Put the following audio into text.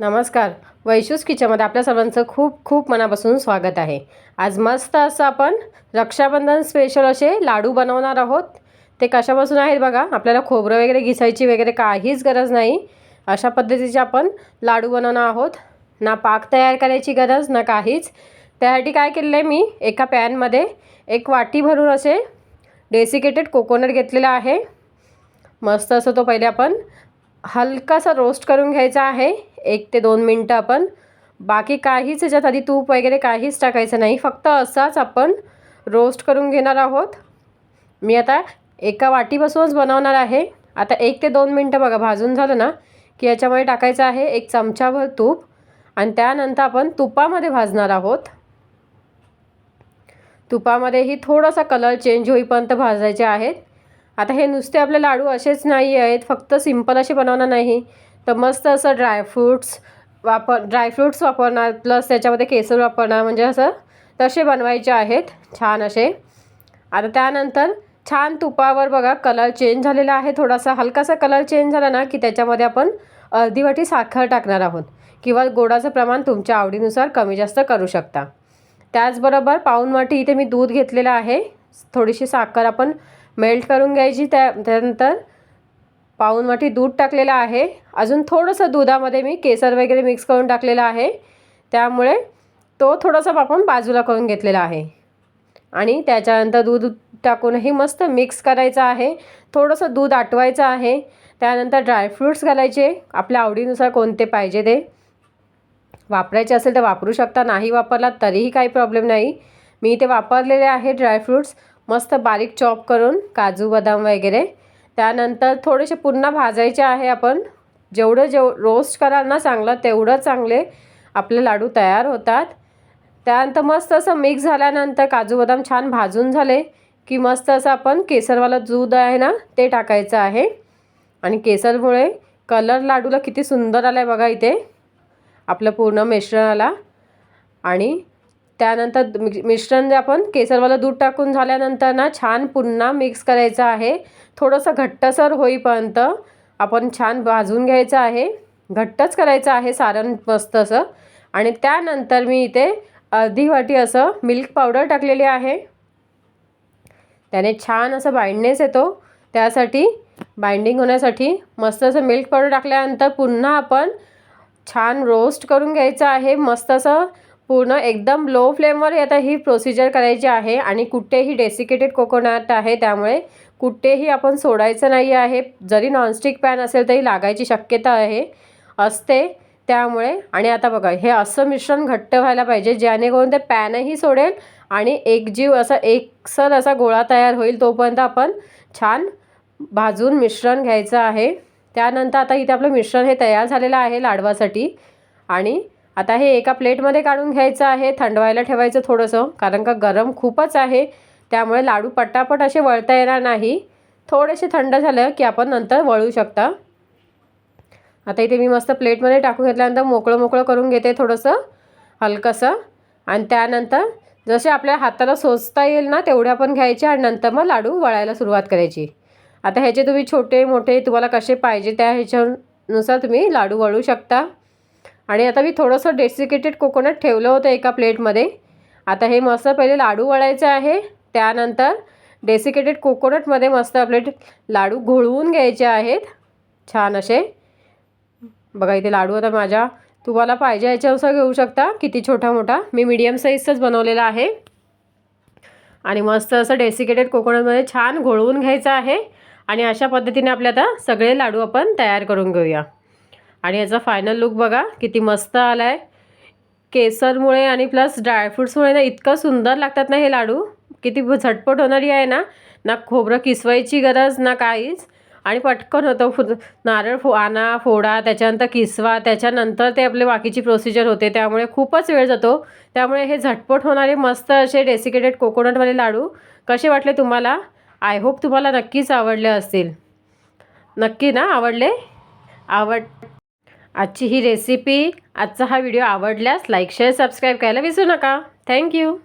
नमस्कार. वैशूस किचनमध्ये आपल्या सर्वांचं खूप खूप मनापासून स्वागत आहे. आज मस्त असं आपण रक्षाबंधन स्पेशल असे लाडू बनवणार आहोत. ते कशापासून आहेत बघा आपल्याला खोबरं वगैरे घिसायची वगैरे काहीच गरज नाही. अशा पद्धतीचे आपण लाडू बनवणार आहोत. ना पाक तयार करायची गरज ना काहीच. त्यासाठी काय केलेलं आहे मी एका पॅनमध्ये एक वाटी भरून असे डेसिकेटेड कोकोनट घेतलेला आहे. मस्त असं तो पहिले आपण हलकासा रोस्ट करून घ्यायचा आहे. एक ते दोन मिनटं आपण. बाकी काहीच याच्यात आधी तूप वगैरे काहीच टाकायचं नाही. फक्त असाच आपण रोस्ट करून घेणार आहोत. मी आता एका वाटीपासूनच बनवणार आहे. आता एक ते दोन मिनटं बघा भाजून झालं ना की याच्यामध्ये टाकायचं आहे एक चमचाभर तूप. आणि त्यानंतर आपण तुपामध्ये भाजणार आहोत. तुपामध्येही थोडासा कलर चेंज होईपर्यंत भाजायचे आहेत. आता हे नुसते आपले लाडू असेच नाही आहेत फक्त सिंपल असे बनवणार नाही. तर मस्त असं ड्रायफ्रूट्स वापर ड्रायफ्रूट्स वापरणार प्लस त्याच्यामध्ये केसर वापरणार म्हणजे असं तसे बनवायचे आहेत छान असे. आता त्यानंतर छान तुपावर बघा कलर चेंज झालेला आहे थोडासा. हलकासा कलर चेंज झाला ना की त्याच्यामध्ये आपण अर्धी वाटी साखर टाकणार आहोत. किंवा गोडाचं प्रमाण तुमच्या आवडीनुसार कमी जास्त करू शकता. त्याचबरोबर पाऊन वाटी इथे मी दूध घेतलेलं आहे. थोडीशी साखर आपण मेल्ट करून घ्यायची त्या त्यानंतर पाऊन वाटी दूध टाकलेलं आहे. अजून थोडंसं दुधामध्ये मी केसर वगैरे मिक्स करून टाकलेलं आहे. त्यामुळे तो थोडासा आपण बाजूला करून घेतलेला आहे. आणि त्याच्यानंतर दूध टाकूनही मस्त मिक्स करायचं आहे. थोडंसं दूध आटवायचं आहे. त्यानंतर ड्रायफ्रूट्स घालायचे. आपल्या आवडीनुसार कोणते पाहिजे ते. वापरायचे असेल तर वापरू शकता. नाही वापरला तरीही काही प्रॉब्लेम नाही. मी इथे वापरलेले आहे ड्रायफ्रूट्स मस्त बारीक चॉप करून काजू बदाम वगैरे त्यानंतर थोडेसे पुन्हा भाजायचे आहे आपण. जेवढं जेव रोस्ट कराल ना चांगलं तेवढं चांगले आपले लाडू तयार होतात. त्यानंतर मस्त असं मिक्स झाल्यानंतर काजू बदाम छान भाजून झाले की मस्त असं आपण केसरवालं दूध आहे ना ते टाकायचं आहे. आणि केसरमुळे कलर लाडूला किती सुंदर आला आहे बघा इथे. आपलं पूर्ण मिश्रणाला. आणि त्यानंतर मिश्रण जे आपण केसरवालं दूध टाकून झाल्यानंतर ना छान पुन्हा मिक्स करायचं आहे. थोडंसं घट्टसर होईपर्यंत आपण छान भाजून घ्यायचं आहे. घट्टच करायचं आहे सारण मस्त असं. आणि त्यानंतर मी इथे अर्धी वाटी असं मिल्क पावडर टाकलेली आहे. त्याने छान असं बाइंडनेस येतो. त्यासाठी बाइंडिंग होण्यासाठी मस्त असं मिल्क पावडर टाकल्यानंतर पुन्हा आपण छान रोस्ट करून घ्यायचं आहे. मस्त असं पूर्ण एकदम लो फ्लेमवर आता ही प्रोसिजर करायची आहे आणि कुठेही डेसिकेटेड कोकोनट आहे त्यामुळे कुठेही आपण सोडायचं नाही आहे. जरी नॉनस्टिक पॅन असेल तरी लागायची शक्यता आहे असते. त्यामुळे आणि आता बघा हे असं मिश्रण घट्ट व्हायला पाहिजे जेणेकरून ते पॅनही सोडेल आणि एकजीव असा एकसर असा गोळा तयार होईल तोपर्यंत आपण छान भाजून मिश्रण घ्यायचं आहे. त्यानंतर आता इथे आपलं मिश्रण हे तयार झालेलं आहे लाडवासाठी आणि आता हे एका प्लेटमध्ये काढून घ्यायचं आहे. थंडवायला ठेवायचं थोडंसं कारण का गरम खूपच आहे. त्यामुळे लाडू पटापट असे वळता येणार नाही. थोडेसे थंड झालं की आपण नंतर वळू शकता. आता इथे मी मस्त प्लेटमध्ये टाकून घेतल्यानंतर मोकळं मोकळं करून घेते थोडंसं हलकंसं. आणि त्यानंतर जसे आपल्या हाताला सोचता येईल ना तेवढे आपण घ्यायचे आणि नंतर मग लाडू वळायला सुरुवात करायची. आता ह्याचे तुम्ही छोटे मोठे तुम्हाला कसे पाहिजे त्या ह्याच्यानुसार तुम्ही लाडू वळू शकता. आणि आता मी थोडंसं डेसिकेटेड कोकोनट ठेवलं होतं एका प्लेटमध्ये. आता हे मस्त पहिले लाडू वळायचे आहे. त्यानंतर डेसिकेटेड कोकोनटमध्ये मस्त आपले लाडू घोळवून घ्यायचे आहेत. छान असे. बघा इथे लाडू आता माझ्या तुम्हाला पाहिजे याच्यानुसार घेऊ शकता. किती छोटा मोठा. मी मीडियम साईजचाच बनवलेला आहे. आणि मस्त असं डेसिकेटेड कोकोनटमध्ये छान घोळवून घ्यायचं आहे. आणि अशा पद्धतीने आपले आता सगळे लाडू आपण तयार करून घेऊया. आणि याचा फायनल लुक बघा किती मस्त आला आहे केसरमुळे आणि प्लस ड्रायफ्रूट्समुळे ना इतकं सुंदर लागतात ना हे लाडू. किती झटपट होणारी आहे ना. ना खोबरं किसवायची गरज ना काहीच. आणि पटकन होतं फु नारळ फो आणा फोडा त्याच्यानंतर किसवा त्याच्यानंतर ते आपले बाकीची प्रोसिजर होते. त्यामुळे खूपच वेळ जातो. त्यामुळे हे झटपट होणारे मस्त असे डेसिकेटेड कोकोनटवाले लाडू. कसे वाटले तुम्हाला? आय होप तुम्हाला नक्कीच आवडले असतील. नक्की ना आवडले? आवड आजची ही रेसिपी आजचा हा व्हिडिओ आवडल्यास लाईक शेअर सबस्क्राईब करायला विसरू नका. थँक्यू